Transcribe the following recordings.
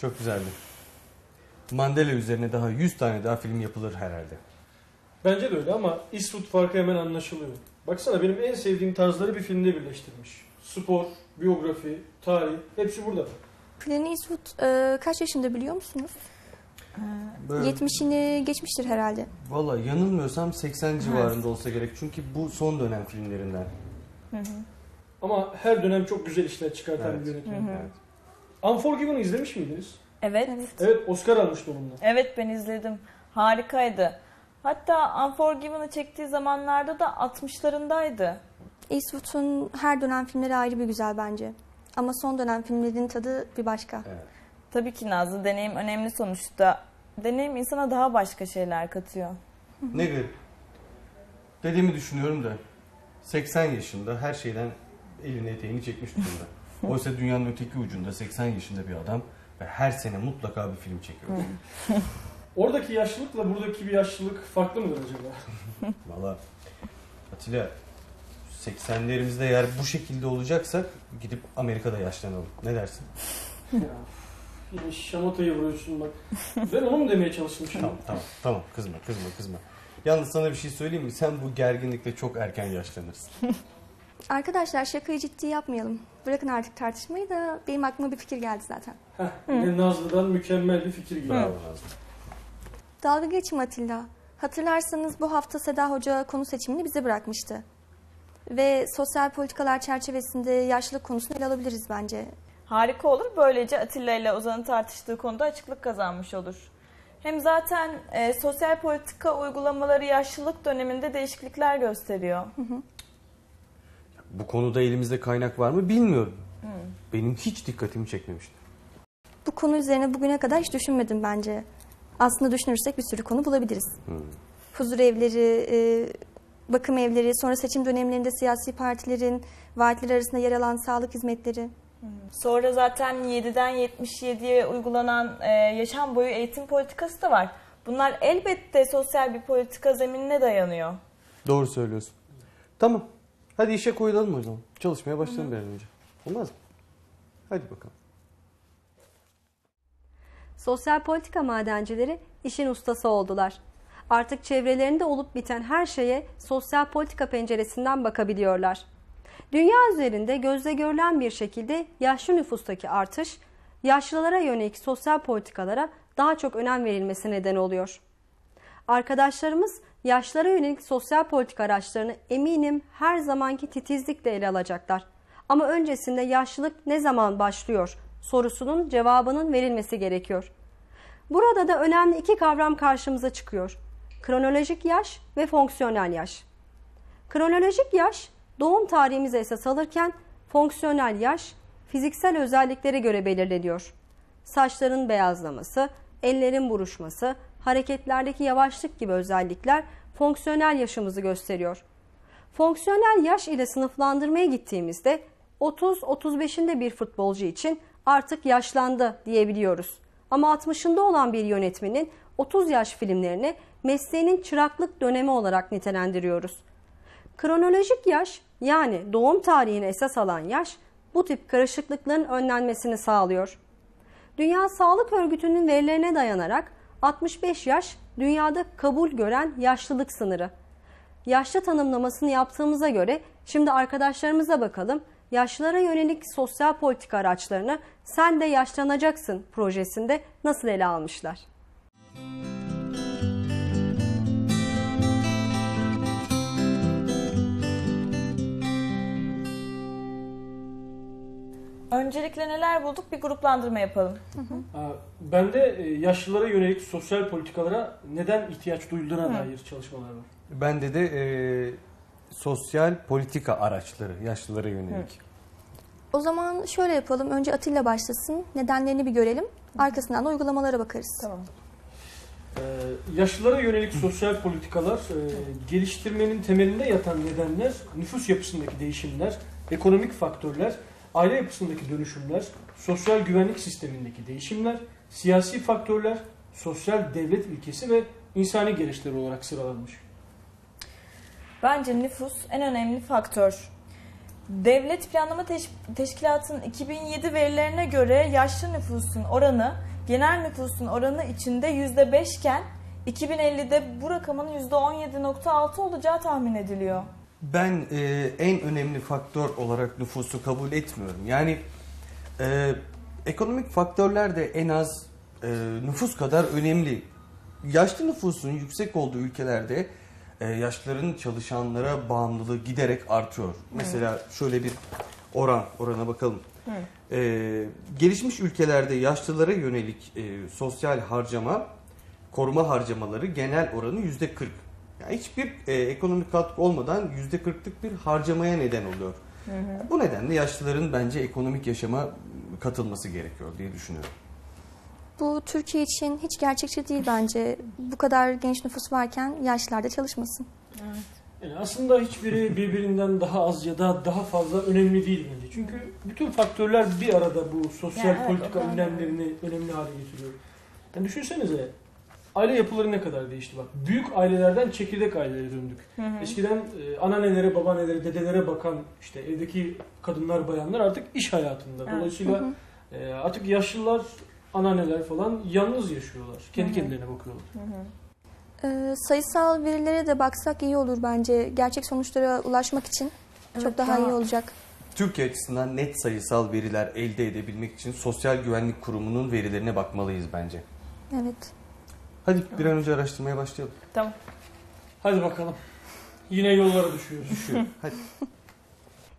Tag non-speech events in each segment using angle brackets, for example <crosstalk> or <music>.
Çok güzeldi. Mandela üzerine daha 100 tane daha film yapılır herhalde. Bence de öyle ama Eastwood farkı hemen anlaşılıyor. Baksana benim en sevdiğim tarzları bir filmde birleştirmiş. Spor, biyografi, tarih hepsi burada. Clint Eastwood e, kaç yaşında biliyor musunuz? Böyle, 70'ini geçmiştir herhalde. Valla yanılmıyorsam 80 civarında olsa gerek. Çünkü bu son dönem filmlerinden. Ama her dönem çok güzel işler çıkartan Evet. bir yönetmen. Evet. Unforgiven'ı izlemiş miydiniz? Evet. Evet. Oscar almıştı onunla. Evet ben izledim. Harikaydı. Hatta Unforgiven'ı çektiği zamanlarda da 60'larındaydı. Eastwood'un her dönem filmleri ayrı bir güzel bence. Ama son dönem filmlerinin tadı bir başka. Evet. Tabii ki Nazlı deneyim önemli sonuçta. Deneyim insana daha başka şeyler katıyor. Ne garip. Dediğimi düşünüyorum da 80 yaşında her şeyden elini eteğini çekmiş durumda. Oysa dünyanın öteki ucunda 80 yaşında bir adam ve her sene mutlaka bir film çekiyor. <laughs> Oradaki yaşlılıkla buradaki bir yaşlılık farklı mıdır acaba? <laughs> Valla Atilla 80'lerimizde eğer bu şekilde olacaksak gidip Amerika'da yaşlanalım. Ne dersin? ya, yine şamatayı vuruyorsun bak. Ben onu mu demeye çalıştım şimdi? Tamam tamam tamam kızma kızma kızma. Yalnız sana bir şey söyleyeyim mi? Sen bu gerginlikle çok erken yaşlanırsın. <laughs> Arkadaşlar şakayı ciddi yapmayalım. Bırakın artık tartışmayı da benim aklıma bir fikir geldi zaten. Heh, yine Nazlı'dan mükemmel bir fikir geliyor. Nazlı. Dalga geçme Atilla. Hatırlarsanız bu hafta Seda Hoca konu seçimini bize bırakmıştı. Ve sosyal politikalar çerçevesinde yaşlılık konusunu ele alabiliriz bence. Harika olur. Böylece Atilla ile Ozan'ın tartıştığı konuda açıklık kazanmış olur. Hem zaten e, sosyal politika uygulamaları yaşlılık döneminde değişiklikler gösteriyor. Bu konuda elimizde kaynak var mı bilmiyorum. Benim hiç dikkatimi çekmemişti. Bu konu üzerine bugüne kadar hiç düşünmedim bence. Aslında düşünürsek bir sürü konu bulabiliriz. Huzur evleri, e, bakım evleri, sonra seçim dönemlerinde siyasi partilerin vaatleri arasında yer alan sağlık hizmetleri. Sonra zaten 7'den 77'ye uygulanan e, yaşam boyu eğitim politikası da var. Bunlar elbette sosyal bir politika zeminine dayanıyor. Doğru söylüyorsun. Tamam. Hadi işe koyulalım o zaman. Çalışmaya başlayalım bir an önce. Olmaz mı? Hadi bakalım. Sosyal politika madencileri işin ustası oldular. Artık çevrelerinde olup biten her şeye sosyal politika penceresinden bakabiliyorlar. Dünya üzerinde gözle görülen bir şekilde yaşlı nüfustaki artış, yaşlılara yönelik sosyal politikalara daha çok önem verilmesi neden oluyor. Arkadaşlarımız yaşlara yönelik sosyal politika araçlarını eminim her zamanki titizlikle ele alacaklar. Ama öncesinde yaşlılık ne zaman başlıyor sorusunun cevabının verilmesi gerekiyor. Burada da önemli iki kavram karşımıza çıkıyor. Kronolojik yaş ve fonksiyonel yaş. Kronolojik yaş doğum tarihimize esas alırken fonksiyonel yaş fiziksel özelliklere göre belirleniyor. Saçların beyazlaması, ellerin buruşması, hareketlerdeki yavaşlık gibi özellikler fonksiyonel yaşımızı gösteriyor. Fonksiyonel yaş ile sınıflandırmaya gittiğimizde 30-35'inde bir futbolcu için artık yaşlandı diyebiliyoruz. Ama 60'ında olan bir yönetmenin 30 yaş filmlerini mesleğinin çıraklık dönemi olarak nitelendiriyoruz. Kronolojik yaş yani doğum tarihini esas alan yaş bu tip karışıklıkların önlenmesini sağlıyor. Dünya Sağlık Örgütü'nün verilerine dayanarak 65 yaş dünyada kabul gören yaşlılık sınırı. Yaşlı tanımlamasını yaptığımıza göre şimdi arkadaşlarımıza bakalım. Yaşlılara yönelik sosyal politika araçlarını Sen de Yaşlanacaksın projesinde nasıl ele almışlar? Öncelikle neler bulduk bir gruplandırma yapalım. Ben de e, yaşlılara yönelik sosyal politikalara neden ihtiyaç duyulduğuna dair çalışmalar var. Bende de e, sosyal politika araçları yaşlılara yönelik. O zaman şöyle yapalım. Önce Atilla başlasın. Nedenlerini bir görelim. Arkasından da uygulamalara bakarız. Tamam. Ee, yaşlılara yönelik sosyal politikalar e, geliştirmenin temelinde yatan nedenler nüfus yapısındaki değişimler, ekonomik faktörler, aile yapısındaki dönüşümler, sosyal güvenlik sistemindeki değişimler, siyasi faktörler, sosyal devlet ilkesi ve insani gereçler olarak sıralanmış. Bence nüfus en önemli faktör. Devlet Planlama Teş- Teşkilatı'nın 2007 verilerine göre yaşlı nüfusun oranı genel nüfusun oranı içinde %5 iken 2050'de bu rakamın %17.6 olacağı tahmin ediliyor. Ben e, en önemli faktör olarak nüfusu kabul etmiyorum. Yani e, ekonomik faktörler de en az e, nüfus kadar önemli. Yaşlı nüfusun yüksek olduğu ülkelerde e, yaşlıların çalışanlara bağımlılığı giderek artıyor. Mesela şöyle bir oran, orana bakalım. E, gelişmiş ülkelerde yaşlılara yönelik e, sosyal harcama, koruma harcamaları genel oranı yüzde 40. Yani hiçbir e, ekonomik katkı olmadan yüzde 40'lık bir harcamaya neden oluyor. Bu nedenle yaşlıların bence ekonomik yaşama katılması gerekiyor diye düşünüyorum. Bu Türkiye için hiç gerçekçi değil bence. Bu kadar genç nüfus varken yaşlılar da çalışmasın. Yani aslında hiçbiri birbirinden daha az ya da daha fazla önemli değil bence. Çünkü bütün faktörler bir arada bu sosyal Yani evet, politika o konuda. önlemlerini önemli hale getiriyor. Yani düşünsenize aile yapıları ne kadar değişti bak. Büyük ailelerden çekirdek ailelere döndük. Eskiden e, anneannelere, babaannelere, dedelere bakan işte evdeki kadınlar, bayanlar artık iş hayatında. Dolayısıyla e, artık yaşlılar, anneanneler falan yalnız yaşıyorlar. Kendi kendilerine bakıyorlar. Ee, sayısal verilere de baksak iyi olur bence. Gerçek sonuçlara ulaşmak için çok Evet, daha daha- iyi olacak. Türkiye açısından net sayısal veriler elde edebilmek için Sosyal Güvenlik Kurumu'nun verilerine bakmalıyız bence. Evet. Hadi bir an önce araştırmaya başlayalım. Tamam. Hadi bakalım. Yine yollara düşüyoruz. Düşüyor. <laughs> Hadi.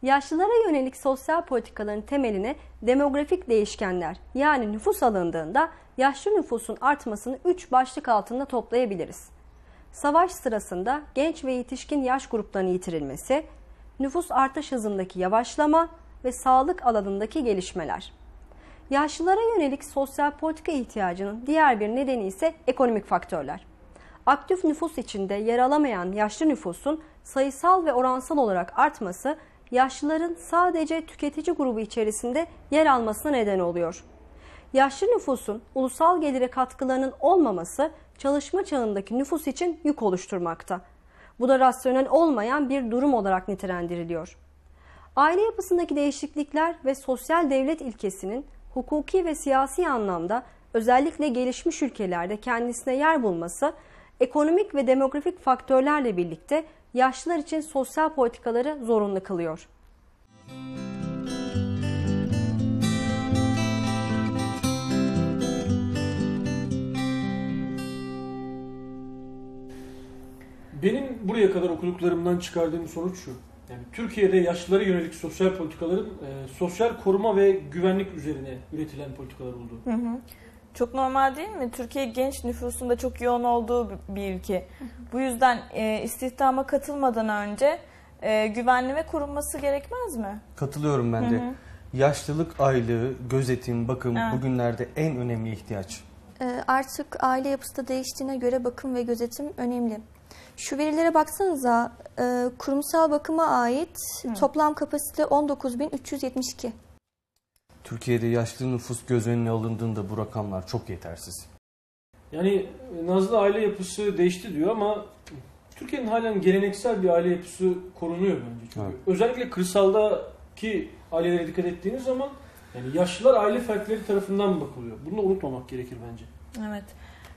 Yaşlılara yönelik sosyal politikaların temeline demografik değişkenler yani nüfus alındığında yaşlı nüfusun artmasını 3 başlık altında toplayabiliriz. Savaş sırasında genç ve yetişkin yaş gruplarının yitirilmesi, nüfus artış hızındaki yavaşlama ve sağlık alanındaki gelişmeler. Yaşlılara yönelik sosyal politika ihtiyacının diğer bir nedeni ise ekonomik faktörler. Aktif nüfus içinde yer alamayan yaşlı nüfusun sayısal ve oransal olarak artması yaşlıların sadece tüketici grubu içerisinde yer almasına neden oluyor. Yaşlı nüfusun ulusal gelire katkılarının olmaması çalışma çağındaki nüfus için yük oluşturmakta. Bu da rasyonel olmayan bir durum olarak nitelendiriliyor. Aile yapısındaki değişiklikler ve sosyal devlet ilkesinin hukuki ve siyasi anlamda özellikle gelişmiş ülkelerde kendisine yer bulması ekonomik ve demografik faktörlerle birlikte yaşlılar için sosyal politikaları zorunlu kılıyor. Benim buraya kadar okuduklarımdan çıkardığım sonuç şu. Yani Türkiye'de yaşlılara yönelik sosyal politikaların e, sosyal koruma ve güvenlik üzerine üretilen politikalar olduğu. Hı hı. Çok normal değil mi? Türkiye genç nüfusunda çok yoğun olduğu bir ülke. Bu yüzden e, istihdama katılmadan önce e, güvenli ve korunması gerekmez mi? Katılıyorum ben Hı de. hı. Yaşlılık aylığı, gözetim, bakım Evet. bugünlerde en önemli ihtiyaç. Ee, artık aile yapısı da değiştiğine göre bakım ve gözetim önemli. Şu verilere baksanıza e, kurumsal bakıma ait toplam kapasite 19.372. Türkiye'de yaşlı nüfus göz önüne alındığında bu rakamlar çok yetersiz. Yani e, Nazlı aile yapısı değişti diyor ama Türkiye'nin halen geleneksel bir aile yapısı korunuyor bence. Çünkü Evet. özellikle kırsaldaki ailelere dikkat ettiğiniz zaman yani yaşlılar aile fertleri tarafından bakılıyor. Bunu da unutmamak gerekir bence. Evet.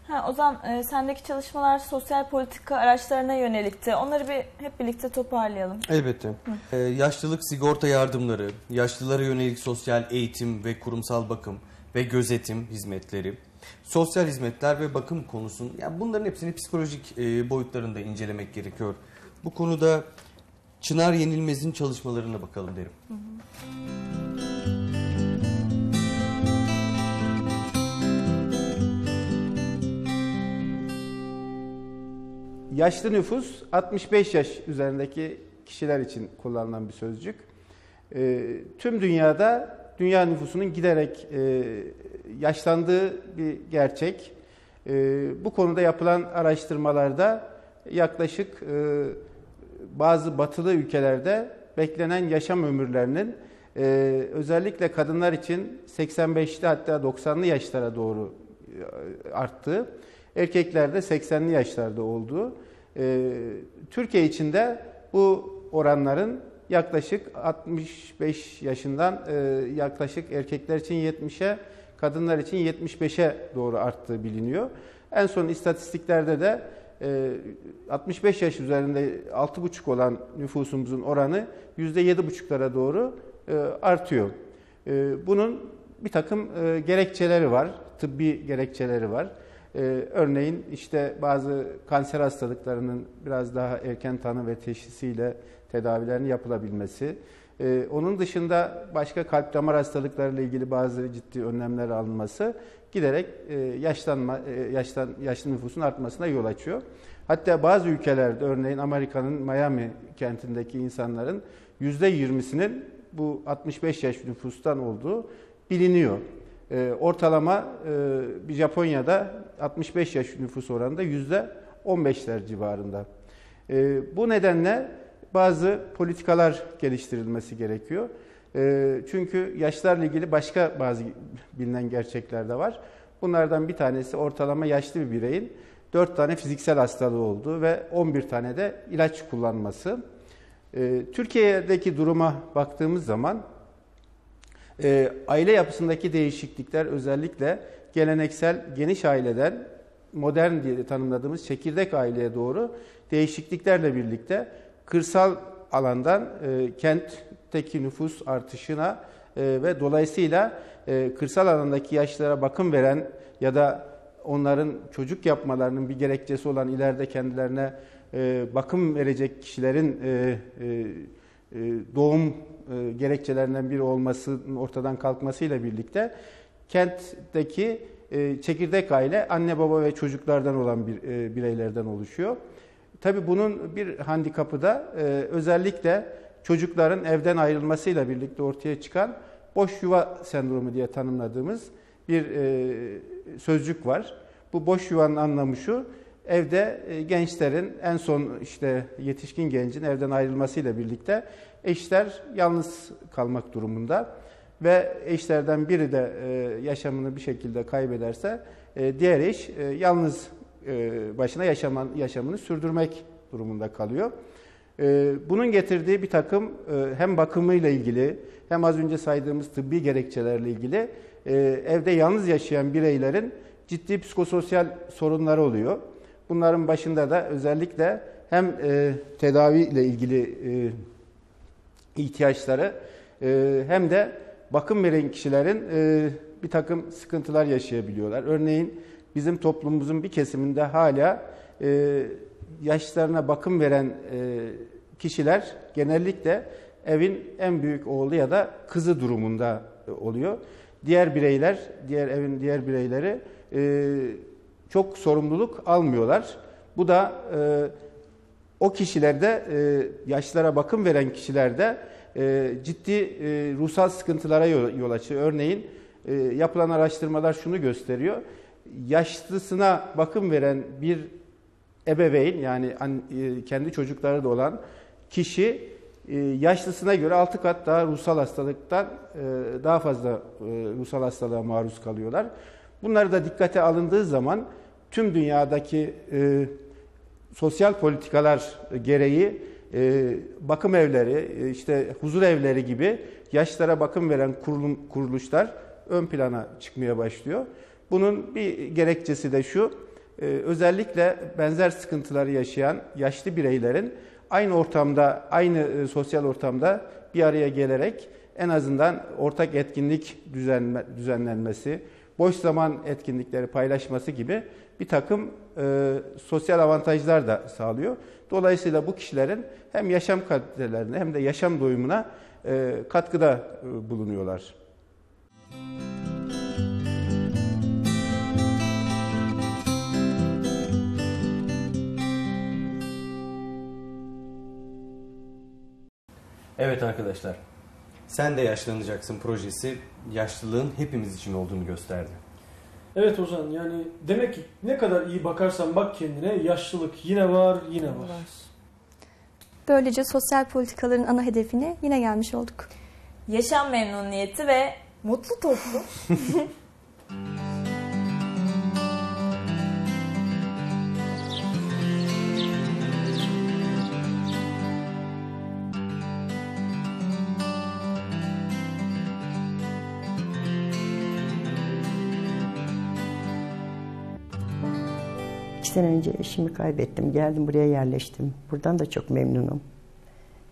Ha, o zaman e, sendeki çalışmalar sosyal politika araçlarına yönelikti. Onları bir hep birlikte toparlayalım. Elbette. Ee, yaşlılık sigorta yardımları, yaşlılara yönelik sosyal eğitim ve kurumsal bakım ve gözetim hizmetleri, sosyal hizmetler ve bakım konusun, yani bunların hepsini psikolojik e, boyutlarında incelemek gerekiyor. Bu konuda Çınar Yenilmez'in çalışmalarına bakalım derim. Yaşlı nüfus 65 yaş üzerindeki kişiler için kullanılan bir sözcük. Ee, tüm dünyada dünya nüfusunun giderek e, yaşlandığı bir gerçek. Ee, bu konuda yapılan araştırmalarda yaklaşık e, bazı batılı ülkelerde beklenen yaşam ömürlerinin e, özellikle kadınlar için 85'li hatta 90'lı yaşlara doğru e, arttığı, erkeklerde 80'li yaşlarda olduğu. E, Türkiye içinde bu oranların yaklaşık 65 yaşından e, yaklaşık erkekler için 70'e, kadınlar için 75'e doğru arttığı biliniyor. En son istatistiklerde de e, 65 yaş üzerinde 6,5 olan nüfusumuzun oranı %7,5'lara doğru e, artıyor. E, bunun bir takım e, gerekçeleri var, tıbbi gerekçeleri var. E, örneğin işte bazı kanser hastalıklarının biraz daha erken tanı ve teşhisiyle tedavilerin yapılabilmesi. E, onun dışında başka kalp damar hastalıklarıyla ilgili bazı ciddi önlemler alınması giderek e, yaşlanma, e, yaşlan, yaşlı nüfusun artmasına yol açıyor. Hatta bazı ülkelerde örneğin Amerika'nın Miami kentindeki insanların %20'sinin bu 65 yaş nüfustan olduğu biliniyor. E, ortalama e, bir Japonya'da 65 yaş nüfus oranında %15'ler civarında. E, bu nedenle bazı politikalar geliştirilmesi gerekiyor. E, çünkü yaşlarla ilgili başka bazı bilinen gerçekler de var. Bunlardan bir tanesi ortalama yaşlı bir bireyin 4 tane fiziksel hastalığı olduğu ve 11 tane de ilaç kullanması. Türkiye'deki duruma baktığımız zaman e, aile yapısındaki değişiklikler özellikle geleneksel geniş aileden modern diye tanımladığımız çekirdek aileye doğru değişikliklerle birlikte kırsal alandan e, kentteki nüfus artışına e, ve dolayısıyla e, kırsal alandaki yaşlara bakım veren ya da onların çocuk yapmalarının bir gerekçesi olan ileride kendilerine e, bakım verecek kişilerin e, e, e doğum e, gerekçelerinden biri olmasının ortadan kalkmasıyla birlikte kentteki e, çekirdek aile anne baba ve çocuklardan olan bir e, bireylerden oluşuyor. Tabi bunun bir handikapı da özellikle çocukların evden ayrılmasıyla birlikte ortaya çıkan boş yuva sendromu diye tanımladığımız bir sözcük var. Bu boş yuvanın anlamı şu, evde gençlerin en son işte yetişkin gencin evden ayrılmasıyla birlikte eşler yalnız kalmak durumunda ve eşlerden biri de e, yaşamını bir şekilde kaybederse e, diğer eş e, yalnız başına yaşaman, yaşamını sürdürmek durumunda kalıyor. Bunun getirdiği bir takım hem bakımıyla ilgili hem az önce saydığımız tıbbi gerekçelerle ilgili evde yalnız yaşayan bireylerin ciddi psikososyal sorunları oluyor. Bunların başında da özellikle hem tedavi ile ilgili ihtiyaçları hem de bakım veren kişilerin bir takım sıkıntılar yaşayabiliyorlar. Örneğin bizim toplumumuzun bir kesiminde hala e, yaşlarına bakım veren e, kişiler genellikle evin en büyük oğlu ya da kızı durumunda oluyor. Diğer bireyler, diğer evin diğer bireyleri e, çok sorumluluk almıyorlar. Bu da e, o kişilerde, e, yaşlara bakım veren kişilerde e, ciddi e, ruhsal sıkıntılara yol, yol açıyor. Örneğin e, yapılan araştırmalar şunu gösteriyor yaşlısına bakım veren bir ebeveyn yani e, kendi çocukları da olan kişi e, yaşlısına göre 6 kat daha ruhsal hastalıktan e, daha fazla ruhsal hastalığa maruz kalıyorlar. Bunları da dikkate alındığı zaman tüm dünyadaki sosyal politikalar gereği bakım evleri, işte huzur evleri gibi yaşlara bakım veren kuruluşlar ön plana çıkmaya başlıyor. Bunun bir gerekçesi de şu, e, özellikle benzer sıkıntıları yaşayan yaşlı bireylerin aynı ortamda, aynı e, sosyal ortamda bir araya gelerek en azından ortak etkinlik düzenlenmesi, boş zaman etkinlikleri paylaşması gibi bir takım e, sosyal avantajlar da sağlıyor. Dolayısıyla bu kişilerin hem yaşam kalitelerine hem de yaşam doyumuna e, katkıda e, bulunuyorlar. Evet arkadaşlar, sen de yaşlanacaksın projesi yaşlılığın hepimiz için olduğunu gösterdi. Evet Ozan yani demek ki ne kadar iyi bakarsan bak kendine yaşlılık yine var yine var. Böylece sosyal politikaların ana hedefine yine gelmiş olduk. Yaşam memnuniyeti ve mutlu toplum. <laughs> sene önce eşimi kaybettim. Geldim buraya yerleştim. Buradan da çok memnunum.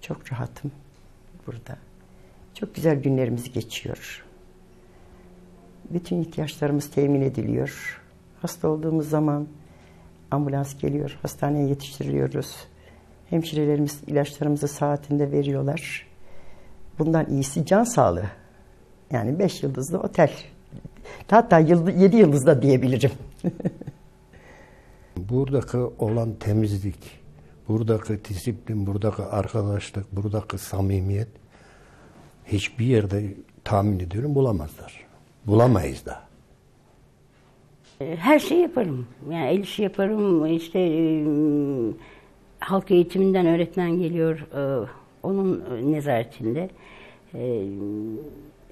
Çok rahatım burada. Çok güzel günlerimiz geçiyor. Bütün ihtiyaçlarımız temin ediliyor. Hasta olduğumuz zaman ambulans geliyor. Hastaneye yetiştiriliyoruz. Hemşirelerimiz ilaçlarımızı saatinde veriyorlar. Bundan iyisi can sağlığı. Yani beş yıldızlı otel. Hatta yedi yıldızda diyebilirim. <laughs> Buradaki olan temizlik, buradaki disiplin, buradaki arkadaşlık, buradaki samimiyet hiçbir yerde tahmin ediyorum bulamazlar. Bulamayız da. Her şey yaparım. Yani el işi yaparım. İşte e, halk eğitiminden öğretmen geliyor. e, onun nezaretinde. E,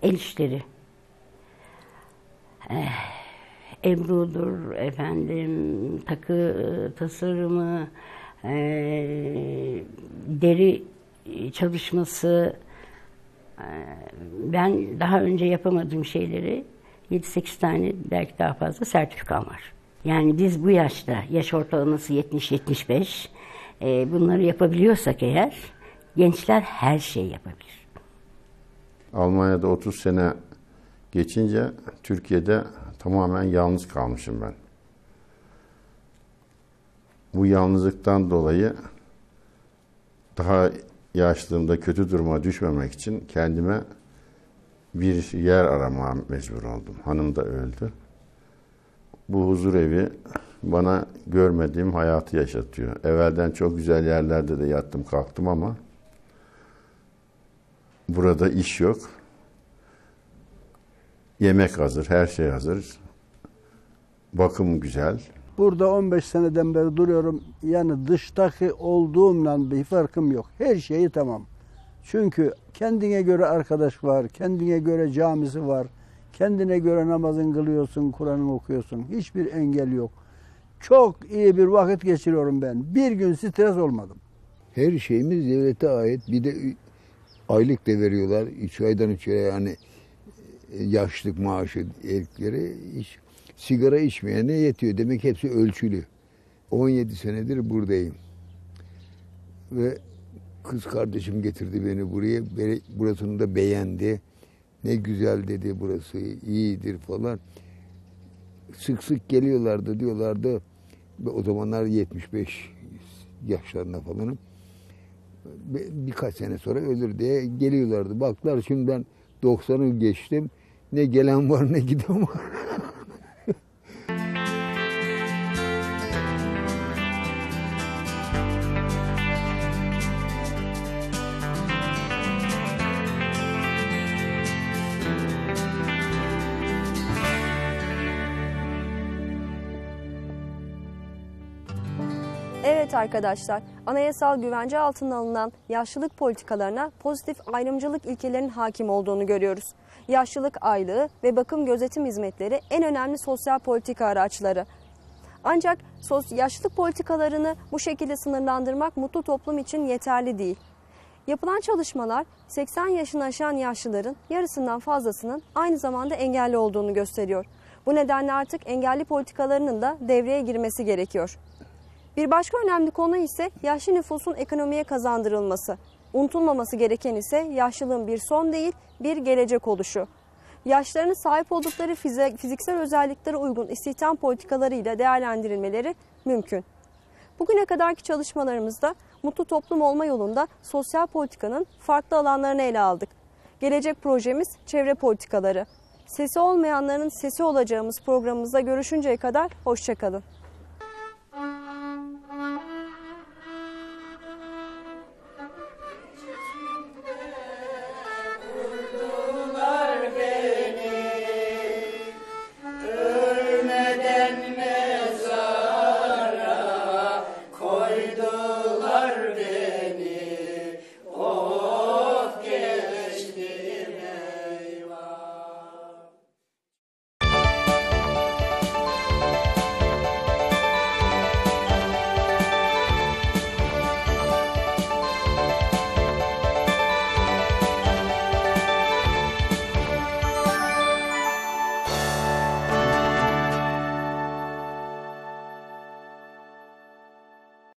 el işleri. Eh, Ebru'dur, efendim, takı e, tasarımı, e, deri çalışması. E, ben daha önce yapamadığım şeyleri 7-8 tane belki daha fazla sertifikam var. Yani biz bu yaşta, yaş ortalaması 70-75, e, bunları yapabiliyorsak eğer, gençler her şeyi yapabilir. Almanya'da 30 sene geçince Türkiye'de tamamen yalnız kalmışım ben. Bu yalnızlıktan dolayı daha yaşlığımda kötü duruma düşmemek için kendime bir yer aramaya mecbur oldum. Hanım da öldü. Bu huzur evi bana görmediğim hayatı yaşatıyor. Evvelden çok güzel yerlerde de yattım kalktım ama burada iş yok. Yemek hazır, her şey hazır. Bakım güzel. Burada 15 seneden beri duruyorum. Yani dıştaki olduğumla bir farkım yok. Her şeyi tamam. Çünkü kendine göre arkadaş var, kendine göre camisi var, kendine göre namazın kılıyorsun, Kur'an'ı okuyorsun. Hiçbir engel yok. Çok iyi bir vakit geçiriyorum ben. Bir gün stres olmadım. Her şeyimiz devlete ait. Bir de aylık da veriyorlar. Üç aydan üç aya yani yaşlık maaşı erkeklere iş, sigara içmeyene yetiyor. Demek hepsi ölçülü. 17 senedir buradayım. Ve kız kardeşim getirdi beni buraya. Burasını da beğendi. Ne güzel dedi burası, iyidir falan. Sık sık geliyorlardı diyorlardı. O zamanlar 75 yaşlarında falanım. Birkaç sene sonra ölür diye geliyorlardı. Baklar şimdi ben 90'ı geçtim. Ne gelen var ne giden var. Evet arkadaşlar, anayasal güvence altına alınan yaşlılık politikalarına pozitif ayrımcılık ilkelerinin hakim olduğunu görüyoruz. Yaşlılık aylığı ve bakım gözetim hizmetleri en önemli sosyal politika araçları. Ancak yaşlılık politikalarını bu şekilde sınırlandırmak mutlu toplum için yeterli değil. Yapılan çalışmalar 80 yaşını aşan yaşlıların yarısından fazlasının aynı zamanda engelli olduğunu gösteriyor. Bu nedenle artık engelli politikalarının da devreye girmesi gerekiyor. Bir başka önemli konu ise yaşlı nüfusun ekonomiye kazandırılması. Unutulmaması gereken ise yaşlılığın bir son değil, bir gelecek oluşu. Yaşlarının sahip oldukları fiziksel özelliklere uygun istihdam politikalarıyla değerlendirilmeleri mümkün. Bugüne kadarki çalışmalarımızda mutlu toplum olma yolunda sosyal politikanın farklı alanlarını ele aldık. Gelecek projemiz çevre politikaları. Sesi olmayanların sesi olacağımız programımızda görüşünceye kadar hoşçakalın.